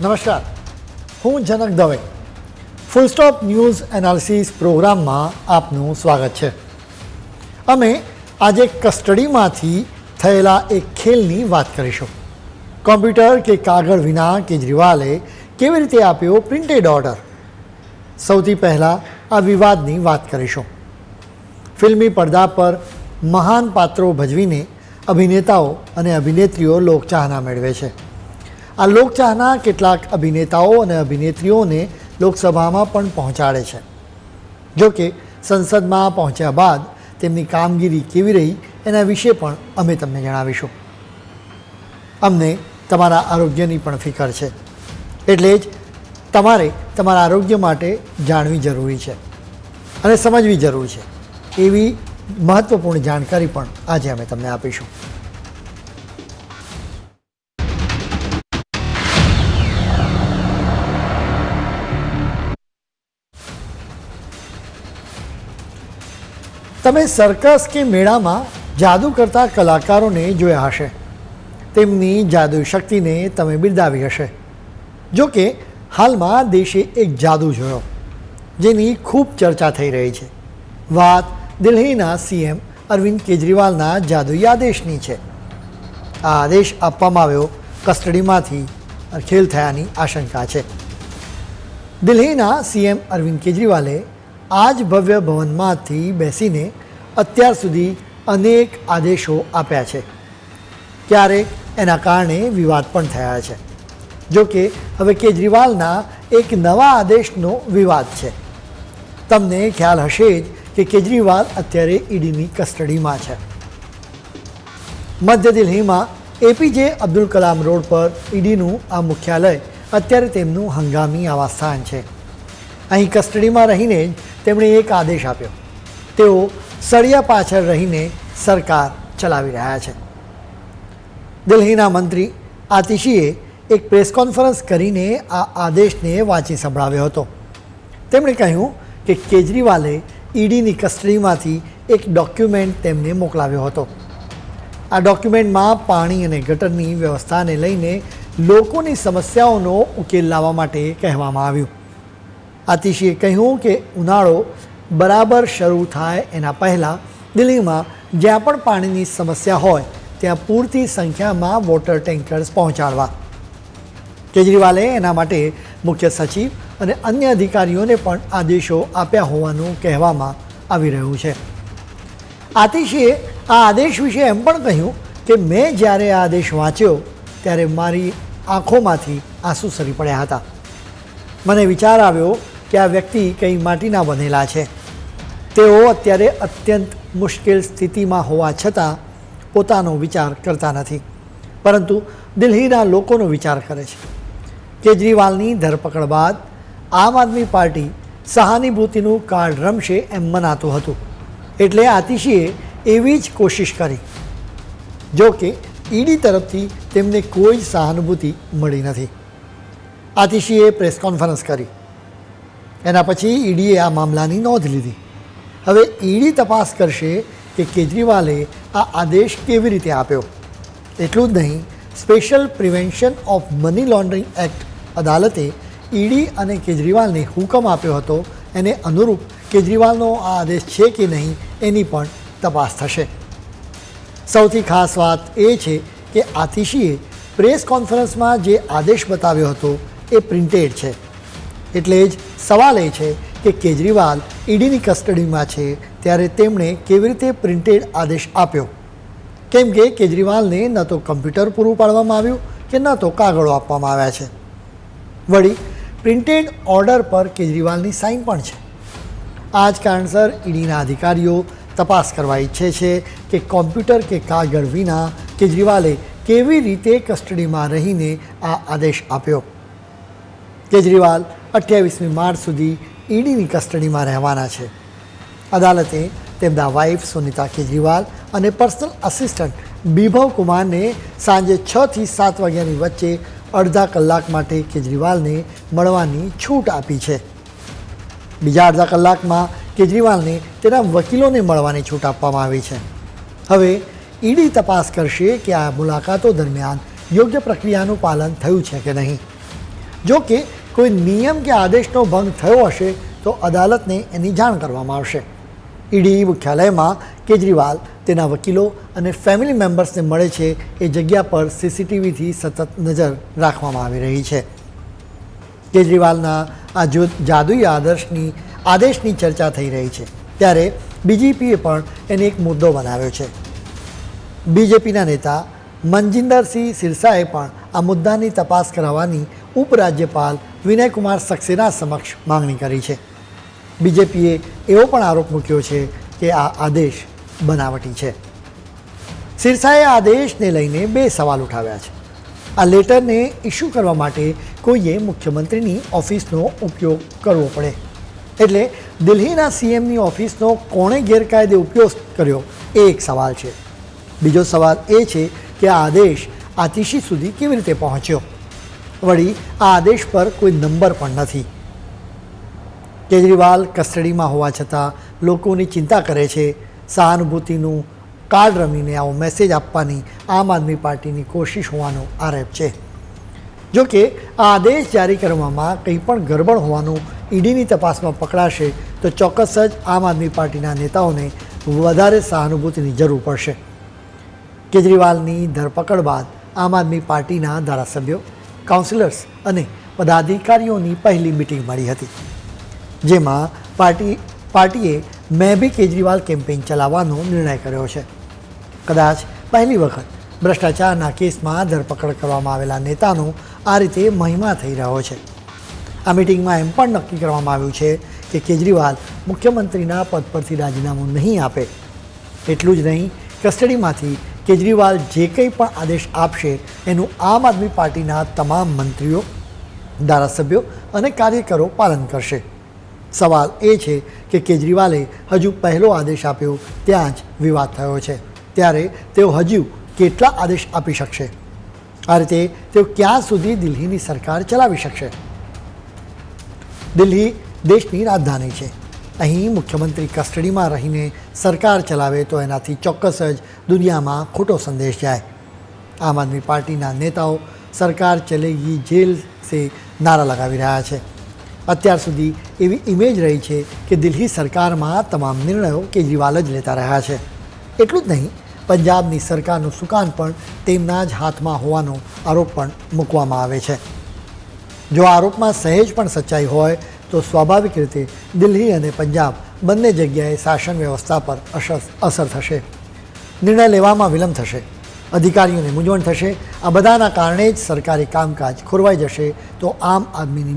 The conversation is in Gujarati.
નમસ્કાર. હું Janak Dave. Full stop news analysis પ્રોગ્રામમાં આપનું સ્વાગત છે. અમે આજે કસ્ટડીમાંથી થયેલા એક ખેલની વાત કરીશું. કોમ્પ્યુટર કે કાગળ વિના કેજરીવાલે કેવી રીતે આપ્યો પ્રિન્ટેડ ઓર્ડર સૌથી પહેલાં આ વિવાદની વાત કરીશું. ફિલ્મી પડદા પર મહાન પાત્રો ભજવીને અભિનેતાઓ અને અભિનેત્રીઓ લોકચાહના મેળવે છે. આ લોકચાહના કેટલાક અભિનેતાઓ અને અભિનેત્રીઓને લોકસભામાં પણ પહોંચાડે છે. જોકે સંસદમાં પહોંચ્યા બાદ તેમની કામગીરી કેવી રહી એના વિશે પણ અમે તમને જણાવીશું. અમને તમારા આરોગ્યની પણ ફિકર છે. એટલે જ તમારે તમારા આરોગ્ય માટે જાણવી જરૂરી છે અને સમજવી જરૂરી છે. એવી મહત્ત્વપૂર્ણ જાણકારી પણ આજે અમે તમને આપીશું. તમે સર્કસ કે મેળામાં જાદુ કરતા કલાકારોને જોયા હશે. તેમની જાદુ શક્તિને તમે બિરદાવી હશે. જો કે, હાલમાં દેશે એક જાદુ જોયો, જેની ખૂબ ચર્ચા થઈ રહી છે. વાત દિલ્હીના સીએમ અરવિંદ કેજરીવાલના જાદુઈ આદેશની છે. આ આદેશ આપવામાં આવ્યો કસ્ટડીમાંથી ખેલ થયાની આશંકા છે. દિલ્હીના સીએમ અરવિંદ કેજરીવાલે આ જ ભવ્ય ભવનમાંથી બેસીને અત્યાર સુધી અનેક આદેશો આપ્યા છે. ક્યારેક એના કારણે વિવાદ પણ થયા છે. જો કે હવે કેજરીવાલના એક નવા આદેશનો વિવાદ છે. તમને ખ્યાલ હશે જ કે કેજરીવાલ અત્યારે ઈડીની કસ્ટડીમાં છે. મધ્ય દિલ્હીમાં એપીજે અબ્દુલ કલામ રોડ પર ઈડીનું આ મુખ્યાલય અત્યારે તેમનું હંગામી આવાસ્થાન છે. અહીં કસ્ટડીમાં રહીને જ તેમણે એક આદેશ આપ્યો. તેઓ સળિયા પાછળ રહીને સરકાર ચલાવી રહ્યા છે. દિલ્હીના મંત્રી આતિશીએ એક પ્રેસ કોન્ફરન્સ કરીને આ આદેશને વાંચી સંભળાવ્યો હતો. તેમણે કહ્યું કે કેજરીવાલે ઈડીની કસ્ટડીમાંથી એક ડોક્યુમેન્ટ તેમને મોકલાવ્યો હતો. આ ડોક્યુમેન્ટમાં પાણી અને ગટરની વ્યવસ્થાને લઈને લોકોની સમસ્યાઓનો ઉકેલ લાવવા માટે કહેવામાં આવ્યું. આતિશીએ કહ્યું કે ઉનાળો બરાબર શરૂ થાય એના પહેલાં દિલ્હીમાં જ્યાં પણ પાણીની સમસ્યા હોય, ત્યાં પૂરતી સંખ્યામાં વોટર ટેન્કર્સ પહોંચાડવા. કેજરીવાલે એના માટે મુખ્ય સચિવ અને અન્ય અધિકારીઓને પણ આદેશો આપ્યા હોવાનું કહેવામાં આવી રહ્યું છે. આતિશીએ આ આદેશ વિશે એમ પણ કહ્યું કે મેં જ્યારે આ આદેશ વાંચ્યો, ત્યારે મારી આંખોમાંથી આંસુ સરી પડ્યા હતા. મને વિચાર આવ્યો કે આ વ્યક્તિ કંઈ માટીના બનેલા છે. તેઓ અત્યારે અત્યંત મુશ્કેલ સ્થિતિમાં હોવા છતાં પોતાનો વિચાર કરતા નથી. પરંતુ દિલ્હીના લોકોનો વિચાર કરે છે. કેજરીવાલની ધરપકડ બાદ આમ આદમી પાર્ટી સહાનુભૂતિનું કાર્ડ રમશે એમ મનાતું હતું. એટલે આતિશીએ એવી જ કોશિશ કરી. જો કે ઈડી તરફથી તેમને કોઈ જ સહાનુભૂતિ મળી નથી. આતિશીએ પ્રેસ કોન્ફરન્સ કરી. એના પછી ઈડીએ આ મામલાની નોંધ લીધી. હવે ઈડી તપાસ કરશે કે કેજરીવાલે આ આદેશ કેવી રીતે આપ્યો. એટલું જ નહીં, special prevention of money laundering act અદાલતે ઈડી અને કેજરીવાલને હુકમ આપ્યો હતો. એને અનુરૂપ કેજરીવાલનો આ આદેશ છે કે નહીં એની પણ તપાસ થશે. સૌથી ખાસ વાત એ છે કે આતિશીએ પ્રેસ કોન્ફરન્સમાં જે આદેશ બતાવ્યો હતો એ પ્રિન્ટેડ છે. એટલે જ સવાલ એ છે કે કેજરીવાલ ઈડીની કસ્ટડીમાં છે ત્યારે તેમણે કેવી રીતે પ્રિન્ટેડ આદેશ આપ્યો? કેમ કે કેજરીવાલને ન તો કમ્પ્યુટર પૂરું પાડવામાં આવ્યું કે ન તો કાગળો આપવામાં આવ્યા છે. વળી, પ્રિન્ટેડ ઓર્ડર પર કેજરીવાલની સાઇન પણ છે. આ જ કારણસર ઈડીના અધિકારીઓ તપાસ કરવા ઈચ્છે છે કે કોમ્પ્યુટર કે કાગળ વિના કેજરીવાલે કેવી રીતે કસ્ટડીમાં રહીને આ આદેશ આપ્યો? કેજરીવાલ અઠ્યાવીસમી માર્ચ સુધી ઈડીની કસ્ટડીમાં રહેવાના છે. અદાલતે તેમના વાઇફ સુનિતા કેજરીવાલ અને પર્સનલ આસિસ્ટન્ટ બિભવ કુમારને સાંજે છથી સાત વાગ્યાની વચ્ચે અડધા કલાક માટે કેજરીવાલને મળવાની છૂટ આપી છે. બીજા અડધા કલાકમાં કેજરીવાલને તેના વકીલોને મળવાની છૂટ આપવામાં આવી છે. હવે ઈડી તપાસ કરશે કે આ મુલાકાતો દરમિયાન યોગ્ય પ્રક્રિયાનું પાલન થયું છે કે નહીં. જો કે કોઈ નિયમ કે આદેશનો ભંગ થયો હશે તો અદાલતને એની જાણ કરવામાં આવશે. ઈડી મુખ્યાલયમાં કેજરીવાલ, તેના વકીલો અને ફેમિલી મેમ્બર્સને મળે છે એ જગ્યા પર સીસીટીવીથી સતત નજર રાખવામાં આવી રહી છે. કેજરીવાલના આ જાદુઈ આદર્શની, આદેશની ચર્ચા થઈ રહી છે. ત્યારે બીજેપીએ પણ એને એક મુદ્દો બનાવ્યો છે. બીજેપીના નેતા મનજિંદરસિંહ સિરસાએ પણ આ મુદ્દાની તપાસ કરાવવાની ઉપરાજ્યપાલ વિનયકુમાર સક્સેના સમક્ષ માંગણી કરી છે. બીજેપીએ એવો પણ આરોપ મૂક્યો છે કે આ આદેશ બનાવટી છે. સિરસાએ આદેશને લઈને બે સવાલ ઉઠાવ્યા છે. આ લેટરને ઇસ્યુ કરવા માટે કોઈએ મુખ્યમંત્રીની ઓફિસનો ઉપયોગ કરવો પડે. એટલે દિલ્હીના સીએમની ઓફિસનો કોણે ગેરકાયદે ઉપયોગ કર્યો એ એક સવાલ છે. બીજો સવાલ એ છે કે આ આદેશ આતિશી સુધી કેવી રીતે પહોંચ્યો? વળી આ આદેશ પર કોઈ નંબર પણ નથી. કેજરીવાલ કસ્ટડીમાં હોવા છતાં લોકોની ચિંતા કરે છે. સહાનુભૂતિનું કાર્ડ રમીને આવો મેસેજ આપવાની આમ આદમી પાર્ટીની કોશિશ હોવાનો આરોપ છે. જો કે આ આદેશ જારી કરવામાં કંઈ પણ ગરબડ હોવાનું ઈડીની તપાસમાં પકડાશે તો ચોક્કસ જ આમ આદમી પાર્ટીના નેતાઓને વધારે સહાનુભૂતિની જરૂર પડશે. કેજરીવાલની ધરપકડ બાદ આમ આદમી પાર્ટીના ધારાસભ્યો કાઉન્સિલર્સ અને પદાધિકારીઓની પહેલી મિટિંગ મળી હતી, જેમાં પાર્ટી, પાર્ટીએ મેં બી કેજરીવાલ કેમ્પેઇન ચલાવવાનો નિર્ણય કર્યો છે. કદાચ પહેલી વખત ભ્રષ્ટાચારના કેસમાં ધરપકડ કરવામાં આવેલા નેતાનો આ રીતે મહિમા થઈ રહ્યો છે. આ મિટિંગમાં એમ પણ નક્કી કરવામાં આવ્યું છે કે કેજરીવાલ મુખ્યમંત્રીના પદ પરથી રાજીનામું નહીં આપે. એટલું જ નહીં કસ્ટડીમાંથી કેજરીવાલ જે કંઈ પણ આદેશ આપશે, એનું આમ આદમી પાર્ટીના તમામ મંત્રીઓ, ધારાસભ્યો અને કાર્યકરો પાલન કરશે. સવાલ એ છે કે કેજરીવાલે હજુ પહેલો આદેશ આપ્યો ત્યાં જ વિવાદ થયો છે. ત્યારે તેઓ હજુ કેટલા આદેશ આપી શકશે? આ રીતે તેઓ ક્યાં સુધી દિલ્હીની સરકાર ચલાવી શકશે? દિલ્હી દેશની રાજધાની છે. અહીં મુખ્યમંત્રી કસ્ટડીમાં રહીને સરકાર ચલાવે તો એનાથી ચોક્કસ જ દુનિયામાં ખોટો સંદેશ જાય. આમ આદમી પાર્ટીના નેતાઓ સરકાર ચલેગી જેલ સે નારા લગાવી રહ્યા છે. અત્યાર સુધી એવી ઇમેજ રહી છે કે દિલ્હી સરકારમાં તમામ નિર્ણયો કેજરીવાલ જ લેતા રહ્યા છે. એટલું જ નહીં, પંજાબની સરકારનું સુકાન પણ તેમના જ હાથમાં હોવાનો આરોપ પણ મૂકવામાં આવે છે. જો આરોપમાં સહેજ પણ સચ્ચાઈ હોય તો સ્વાભાવિક રીતે દિલ્હી અને પંજાબ બંને જગ્યાએ શાસન વ્યવસ્થા પર અસર થશે. નિર્ણય લેવામાં વિલંબ થશે. અધિકારીઓને મૂંઝવણ થશે. આ બધાના કારણે જ સરકારી કામકાજ ખોરવાઈ જશે. તો આમ આદમીની